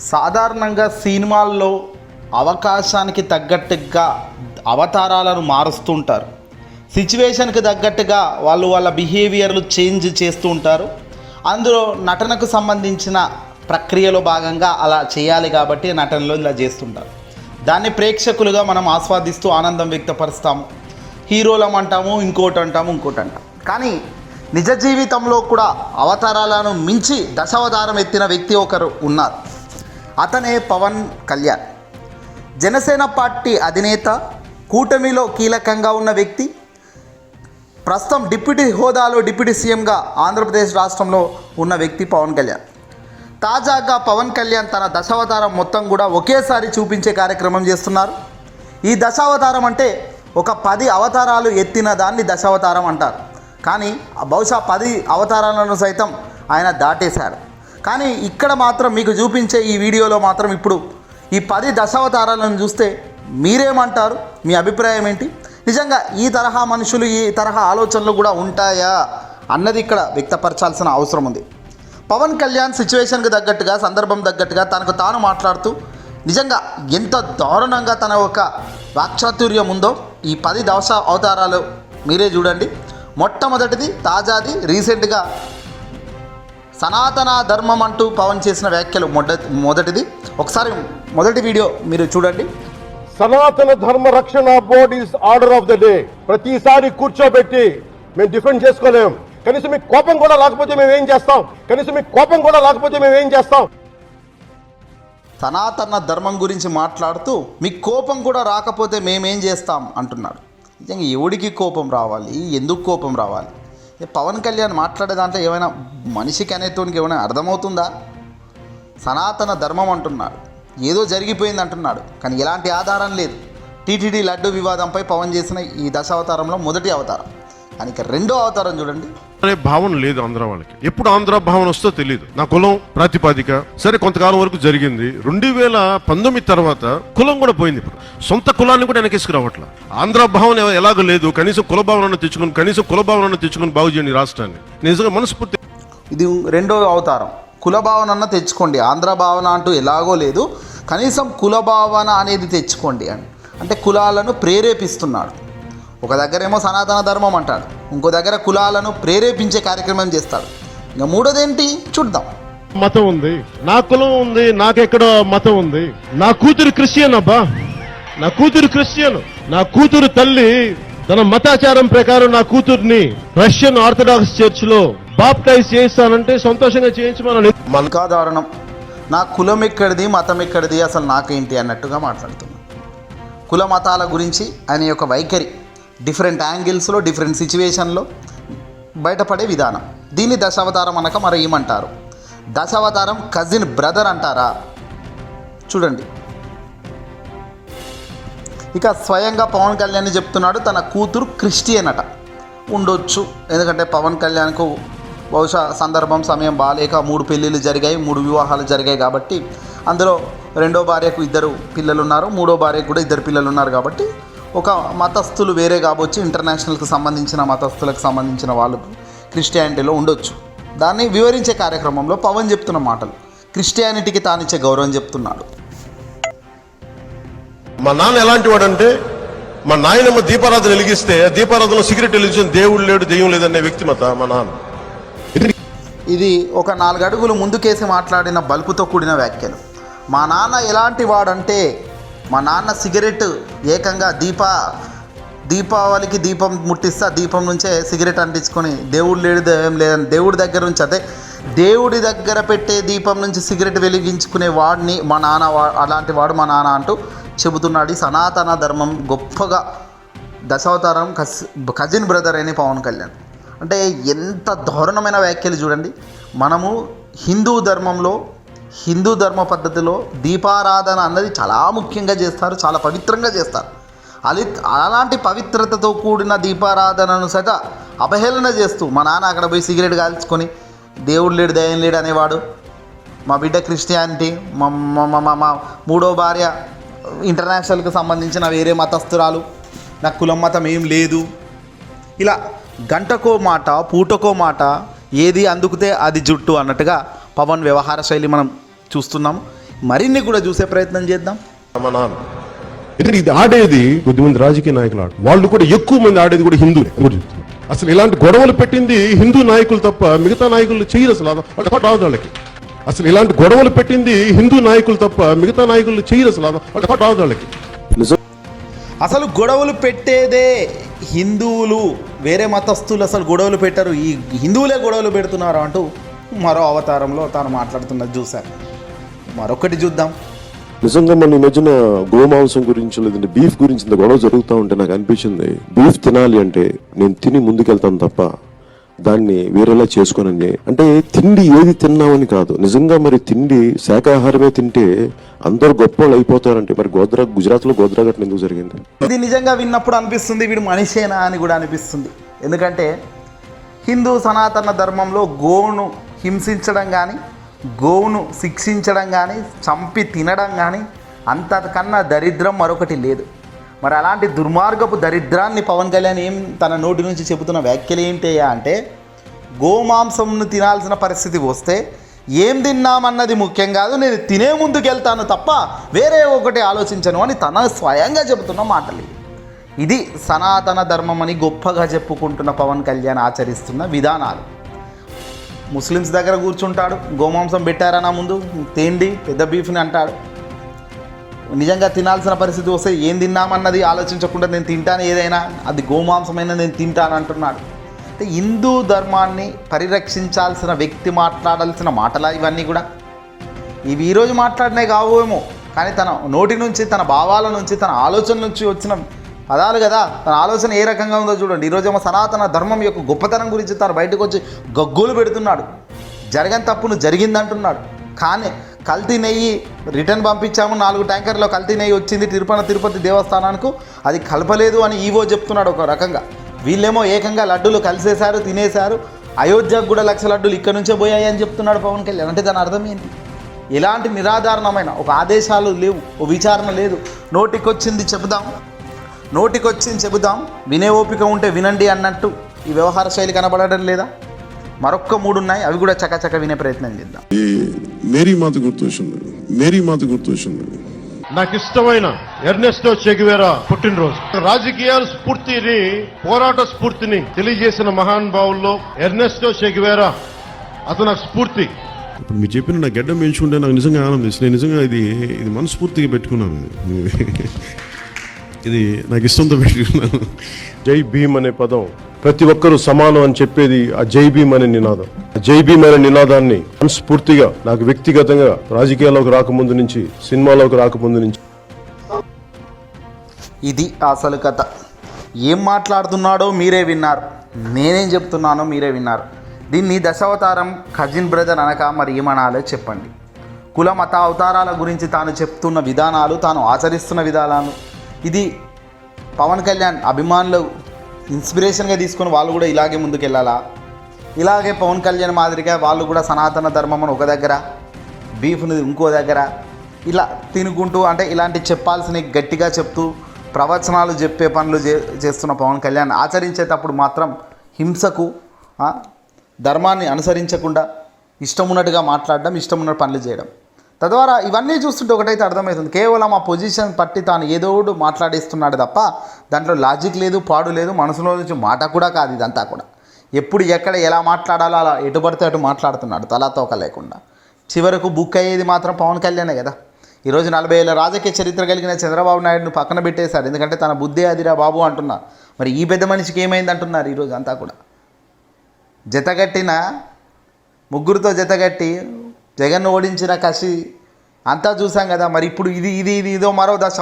సాధారణంగా సినిమాల్లో అవకాశానికి తగ్గట్టుగా అవతారాలను మారుస్తుంటారు. సిచ్యువేషన్కి తగ్గట్టుగా వాళ్ళు వాళ్ళ బిహేవియర్లు చేంజ్ చేస్తూ ఉంటారు. అందులో నటనకు సంబంధించిన ప్రక్రియలో భాగంగా అలా చేయాలి కాబట్టి నటనలో ఇలా చేస్తుంటారు. దాన్ని ప్రేక్షకులుగా మనం ఆస్వాదిస్తూ ఆనందం వ్యక్తపరుస్తాము. హీరోలం అంటాము ఇంకోటి అంటాము ఇంకోటి అంటాం కానీ నిజ జీవితంలో కూడా అవతారాలను మించి దశావతారం ఎత్తిన వ్యక్తి ఒకరు ఉన్నారు. అతనే పవన్ కళ్యాణ్. జనసేన పార్టీ అధినేత కూటమిలో కీలకంగా ఉన్న వ్యక్తి ప్రస్తుతం డిప్యూటీ హోదాలో డిప్యూటీ సీఎంగా ఆంధ్రప్రదేశ్ రాష్ట్రంలో ఉన్న వ్యక్తి పవన్ కళ్యాణ్. తాజాగా పవన్ కళ్యాణ్ తన దశావతారం మొత్తం కూడా ఒకేసారి చూపించే కార్యక్రమం చేస్తున్నారు. ఈ దశావతారం అంటే ఒక పది అవతారాలు ఎత్తిన దాన్ని దశావతారం అంటారు. కానీ బహుశా పది అవతారాలను సైతం ఆయన దాటేశాడు కానీ ఇక్కడ మాత్రం మీకు చూపించే ఈ వీడియోలో మాత్రం ఇప్పుడు ఈ పది దశావతారాలను చూస్తే మీరేమంటారు? మీ అభిప్రాయం ఏంటి? నిజంగా ఈ తరహా మనుషులు ఈ తరహా ఆలోచనలు కూడా ఉంటాయా? అన్నది ఇక్కడ వ్యక్తపరచాల్సిన అవసరం ఉంది. పవన్ కళ్యాణ్ సిచ్యువేషన్కి తగ్గట్టుగా సందర్భం తగ్గట్టుగా తనకు తాను మాట్లాడుతూ నిజంగా ఎంత దారుణంగా తన ఒక వాక్చాతుర్యం ఉందో ఈ పది దవస అవతారాలు మీరే చూడండి. మొట్టమొదటిది తాజాది రీసెంట్గా సనాతన ధర్మం అంటూ పవన్ చేసిన వ్యాఖ్యలు మొదటి మొదటిది. ఒకసారి మొదటి వీడియో మీరు చూడండి. సనాతన ధర్మ రక్షణ board is order of the day. ప్రతిసారి కూర్చోబెట్టి మేము డిఫెండ్ చేసుకోలేం. కనీసం మీకు కోపం కూడా లేకపోతే మేము ఏం చేస్తాం? కనీసం మీకు కోపం కూడా లేకపోతే మేము ఏం చేస్తాం? సనాతన ధర్మం గురించి మాట్లాడుతూ మీకు కోపం కూడా రాకపోతే మేమేం చేస్తాం? అంటున్నాడు. నిజంగా ఎవడికి కోపం రావాలి? ఎందుకు కోపం రావాలి? పవన్ కళ్యాణ్ మాట్లాడే దాంట్లో ఏమైనా మనిషికి అనేటోనికి ఏమైనా అర్థమవుతుందా? సనాతన ధర్మం అంటున్నాడు. ఏదో జరిగిపోయింది అంటున్నాడు. కానీ ఎలాంటి ఆధారం లేదు. టీటీడీ లడ్డు వివాదంపై పవన్ చేసిన ఈ దశావతారంలో మొదటి అవతారం. కానీ ఇక రెండో అవతారం చూడండి. అనే భావన లేదు ఆంధ్ర వాళ్ళకి. ఎప్పుడు ఆంధ్ర భావన వస్తుందో తెలియదు నా కులం ప్రాతిపాదిక. సరే కొంతకాలం వరకు జరిగింది. రెండు వేల పంతొమ్మిది తర్వాత కులం కూడా పోయింది ఇప్పుడు. సొంత కులాన్ని కూడా వెనకేసుకురావట్ల. ఆంధ్ర భావన ఎలాగో లేదు. కనీసం కుల భావనను తెచ్చుకుని కనీసం కుల భావనను తెచ్చుకుని బాగు చేయండి రాష్ట్రాన్ని. నిజంగా మనస్ఫూర్తి ఇది రెండో అవతారం. కుల భావన అన్న తెచ్చుకోండి. ఆంధ్ర భావన అంటూ ఎలాగో లేదు. కనీసం కుల భావన అనేది తెచ్చుకోండి అని. అంటే కులాలను ప్రేరేపిస్తున్నాడు. ఒక దగ్గరేమో సనాతన ధర్మం అంటాడు. ఇంకో దగ్గర కులాలను ప్రేరేపించే కార్యక్రమం చేస్తాడు. ఇంకా మూడోదేంటి? చూద్దాం. మతం ఉంది. నా కులం ఉంది. నాకెక్కడో మతం ఉంది. నా కూతురు క్రిస్టియన్ అబ్బా. నా కూతురు క్రిస్టియన్. నా కూతురు తల్లి తన మతాచారం ప్రకారం నా కూతుర్ని రష్యన్ ఆర్థడాక్స్ చర్చ్లో బాప్టైజ్ చేయిస్తానంటే సంతోషంగా చేయించమని ఇంకా దారుణం నా కులం ఎక్కడిది? మతం ఎక్కడిది? అసలు నాకేంటి? అన్నట్టుగా మాట్లాడుతున్నాను కుల మతాల గురించి ఆయన యొక్క వైఖరి. డిఫరెంట్ యాంగిల్స్లో డిఫరెంట్ సిచ్యువేషన్లో బయటపడే విధానం. దీన్ని దశావతారం అనక మరి ఏమంటారు? దశావతారం కజిన్ బ్రదర్ అంటారా? చూడండి. ఇక స్వయంగా పవన్ కళ్యాణ్ చెప్తున్నాడు తన కూతురు క్రిస్టియన్ అట ఉండొచ్చు. ఎందుకంటే పవన్ కళ్యాణ్కు బహుశా సందర్భం సమయం బాగాలేక మూడు పెళ్ళిళ్ళు జరిగాయి మూడు వివాహాలు జరిగాయి కాబట్టి అందులో రెండో భార్యకు ఇద్దరు పిల్లలు ఉన్నారు మూడో భార్యకు కూడా ఇద్దరు పిల్లలు ఉన్నారు కాబట్టి ఒక మతస్థులు వేరే కావచ్చు ఇంటర్నేషనల్కి సంబంధించిన మతస్థులకు సంబంధించిన వాళ్ళు క్రిస్టియానిటీలో ఉండొచ్చు. దాన్ని వివరించే కార్యక్రమంలో పవన్ చెప్తున్న మాటలు. క్రిస్టియానిటీకి తానిచ్చే గౌరవం చెప్తున్నాడు. మా నాన్న ఎలాంటి వాడంటే మా నాయనమ్మ దీపారాధన వెలిగిస్తే దీపారాధనలో సిగరెట్ వెలిగించిన దేవుడు లేడు దెయ్యం లేదనే వ్యక్తిమత మా నాన్న. ఇది ఒక నాలుగు అడుగులు ముందుకేసి మాట్లాడిన బల్పుతో కూడిన వ్యాఖ్యలు. మా నాన్న ఎలాంటి వాడంటే మా నాన్న సిగరెట్ ఏకంగా దీప దీపావళికి దీపం ముట్టిస్తే దీపం నుంచే సిగరెట్ అంటించుకొని దేవుడు లేడు దైవం లేదని దేవుడి దగ్గర నుంచి అదే దేవుడి దగ్గర పెట్టే దీపం నుంచి సిగరెట్ వెలిగించుకునే వాడిని మా నాన్న అలాంటి వాడు మా నాన్న అంటూ చెబుతున్నాడు. ఈ సనాతన ధర్మం గొప్పగా దశావతారం కస్ కజిన్ బ్రదర్ అని పవన్ కళ్యాణ్. అంటే ఎంత దారుణమైన వ్యాఖ్యలు చూడండి. మనము హిందూ ధర్మంలో హిందూ ధర్మ పద్ధతిలో దీపారాధన అన్నది చాలా ముఖ్యంగా చేస్తారు చాలా పవిత్రంగా చేస్తారు. అది అలాంటి పవిత్రతతో కూడిన దీపారాధనను సట అవహేళన చేస్తూ మా నాన్న అక్కడ పోయి సిగరెట్ కాల్చుకొని దేవుడు లేడు దయం లేడు అనేవాడు. మా బిడ్డ క్రిస్టియానిటీ మా మా మా- మా మా మూడో భార్య ఇంటర్నేషనల్కి సంబంధించిన వేరే మతస్థురాలు. నాకు కులం మతం ఏం లేదు. ఇలా గంటకో మాట పూటకో మాట ఏది అందుకుతే అది జుట్టు అన్నట్టుగా పవన్ వ్యవహార శైలి మనం చూస్తున్నాము మరిన్ని కూడా చూసే ప్రయత్నం చేద్దాం. ఎందుకంటే ఇది ఆడేది కొద్దిమంది రాజకీయ నాయకులు ఆడు వాళ్ళు కూడా ఎక్కువ మంది ఆడేది కూడా చెప్తున్నారు? అసలు ఇలాంటి గొడవలు పెట్టింది హిందూ నాయకులు తప్ప మిగతా నాయకులు చేయరు అసలు. రాదు వాళ్ళకి. అసలు ఇలాంటి గొడవలు పెట్టింది హిందూ నాయకులు తప్ప మిగతా నాయకులు చేయరు అసలు. రాదు వాళ్ళకి. అసలు గొడవలు పెట్టేదే హిందువులు. వేరే మతస్థులు అసలు గొడవలు పెట్టరు. ఈ హిందువులే గొడవలు పెడుతున్నారు అంటూ మరో అవతారంలో తాను మాట్లాడుతున్నది చూశాను మరొకటి చూద్దాం. నిజంగా మన ఈ మధ్యన గోమాంసం గురించి లేదంటే బీఫ్ గురించి ఇంత గొడవ జరుగుతూ ఉంటే నాకు అనిపించింది బీఫ్ తినాలి అంటే నేను తిని ముందుకెళ్తాను తప్ప దాన్ని వేరేలా చేసుకోనని. అంటే తిండి ఏది తిన్నామని కాదు నిజంగా మరి తిండి శాకాహారమే తింటే అందరూ గొప్ప వాళ్ళు అయిపోతారంటే మరి గోద్రా గుజరాత్లో గోద్రా ఘటన ఎందుకు జరిగింది? ఇది నిజంగా విన్నప్పుడు అనిపిస్తుంది వీడు మనిషేనా అని కూడా అనిపిస్తుంది. ఎందుకంటే హిందూ సనాతన ధర్మంలో గోవును హింసించడం కానీ గోవును శిక్షించడం కానీ చంపి తినడం కానీ అంతకన్నా దరిద్రం మరొకటి లేదు. మరి అలాంటి దుర్మార్గపు దరిద్రాన్ని పవన్ కళ్యాణ్ ఏం తన నోటి నుంచి చెబుతున్న వ్యాఖ్యలు ఏంటయ్యా అంటే గోమాంసంను తినాల్సిన పరిస్థితి వస్తే ఏం తిన్నామన్నది ముఖ్యం కాదు నేను తినే ముందుకెళ్తాను తప్ప వేరే ఒకటి ఆలోచించను అని తన స్వయంగా చెబుతున్న మాటలు ఇది సనాతన ధర్మం అని గొప్పగా చెప్పుకుంటున్న పవన్ కళ్యాణ్ ఆచరిస్తున్న విధానాలు. ముస్లిమ్స్ దగ్గర కూర్చుంటాడు గోమాంసం పెట్టారా నా ముందు? తేండి పెద్ద బీఫ్ని అంటాడు. నిజంగా తినాల్సిన పరిస్థితి వస్తే ఏం తిన్నామన్నది ఆలోచించకుండా నేను తింటాను ఏదైనా అది గోమాంసమైనా నేను తింటాను అంటున్నాడు. అంటే హిందూ ధర్మాన్ని పరిరక్షించాల్సిన వ్యక్తి మాట్లాడాల్సిన మాటలా ఇవన్నీ కూడా? ఇవి ఈరోజు మాట్లాడినే కావేమో కానీ తన నోటి నుంచి తన భావాల నుంచి తన ఆలోచన నుంచి వచ్చిన పదాలు కదా. తన ఆలోచన ఏ రకంగా ఉందో చూడండి. ఈరోజేమో సనాతన ధర్మం యొక్క గొప్పతనం గురించి తను బయటకు వచ్చి గగ్గోలు పెడుతున్నాడు. జరగని తప్పును జరిగిందంటున్నాడు. కానీ కల్తీ నెయ్యి రిటర్న్ పంపించాము. నాలుగు ట్యాంకర్లో కల్తీ నెయ్యి వచ్చింది. తిరుపతి తిరుపతి దేవస్థానానికి అది కలపలేదు అని ఈవో చెప్తున్నాడు ఒక రకంగా. వీళ్ళేమో ఏకంగా లడ్డూలు కలిసేశారు తినేశారు. అయోధ్యకు కూడా లక్ష లడ్డూలు ఇక్కడ నుంచే పోయాయి అని చెప్తున్నాడు పవన్ కళ్యాణ్. అంటే దాని అర్థం ఏంటి? ఎలాంటి నిరాధారణమైన ఒక ఆదేశాలు లేవు ఓ విచారణ లేదు. నోటికొచ్చింది చెబుదాం. నోటికొచ్చింది చెబుదాం వినే ఓపిక ఉంటే వినండి అన్నట్టు ఈ వ్యవహార శైలి కనబడడం లేదా? మరొక్క మూడు ఉన్నాయి అవి కూడా చకచక వినే ప్రయత్నం చేద్దాం. ఈ మేరీ మాత గుర్తొచ్చింది మేరీ మాత గుర్తొచ్చింది నాకు ఇష్టమైన ఎర్నెస్టో చెగివేరా పుట్టినరోజు. రాజకీయాల స్ఫూర్తిని పోరాట స్ఫూర్తిని తెలియజేసిన మహానుభావుల్లో ఎర్నెస్టో చెగివేరా. అతను నాకు స్ఫూర్తి. ఇప్పుడు మీరు చెప్పిన నా గడ్డం పెంచుకుంటే నాకు నిజంగా ఆనందిస్తుంది నేను నిజంగా ఇది ఇది మనస్ఫూర్తిగా పెట్టుకున్నాను. ఇది. నాకు ఇష్టంతో పెట్టుకున్నాను. జై భీమ్ అనే పదం ప్రతి ఒక్కరూ సమానం అని చెప్పేది ఆ జై భీమ్ అనే నినాదం. ఆ జై భీమ్ అనే నినాదాన్ని మనస్ఫూర్తిగా నాకు వ్యక్తిగతంగా రాజకీయాల్లోకి రాకముందు నుంచి సినిమాలోకి రాకముందు నుంచి. ఇది అసలు కథ. ఏం మాట్లాడుతున్నాడో మీరే విన్నారు. నేనేం చెప్తున్నానో మీరే విన్నారు. దీన్ని దశావతారం కజిన్ బ్రదర్ అనక మరి ఏమనాలో చెప్పండి. కుల మత అవతారాల గురించి తాను చెప్తున్న విధానాలు తాను ఆచరిస్తున్న విధానాలు ఇది పవన్ కళ్యాణ్ అభిమానులు ఇన్స్పిరేషన్గా తీసుకొని వాళ్ళు కూడా ఇలాగే ముందుకెళ్ళాలా? ఇలాగే పవన్ కళ్యాణ్ మాదిరిగా వాళ్ళు కూడా సనాతన ధర్మం అని ఒక దగ్గర బీఫ్ని ఇంకో దగ్గర ఇలా తినుకుంటూ అంటే ఇలాంటి చెప్పాల్సిన గట్టిగా చెప్తూ ప్రవచనాలు చెప్పే పనులు చే చేస్తున్న పవన్ కళ్యాణ్ ఆచరించేటప్పుడు మాత్రం హింసకు ధర్మాన్ని అనుసరించకుండా ఇష్టం ఉన్నట్టుగా మాట్లాడడం ఇష్టం ఉన్న పనులు చేయడం. తద్వారా ఇవన్నీ చూస్తుంటే ఒకటైతే అర్థమవుతుంది. కేవలం ఆ పొజిషన్ పట్టి తాను ఏదో ఒకటి మాట్లాడేస్తున్నాడు తప్ప దాంట్లో లాజిక్ లేదు పాడు లేదు మనసులో నుంచి మాట కూడా కాదు ఇదంతా కూడా. ఎప్పుడు ఎక్కడ ఎలా మాట్లాడాలో అలా ఎటు పడితే అటు మాట్లాడుతున్నాడు తలా తోక లేకుండా. చివరకు బుక్ అయ్యేది మాత్రం పవన్ కళ్యాణే కదా. ఈరోజు నలభై ఏళ్ళ రాజకీయ చరిత్ర కలిగిన చంద్రబాబు నాయుడును పక్కన పెట్టేశారు. ఎందుకంటే తన బుద్ధి అదిరా బాబు అంటున్నారు మరి ఈ పెద్ద మనిషికి ఏమైంది అంటున్నారు ఈరోజు అంతా కూడా. జతగట్టిన ముగ్గురితో జతగట్టి జగన్ ఓడించిన కసి అంతా చూసాం కదా మరి ఇప్పుడు ఇది ఇది ఇది ఇదో మరో దశ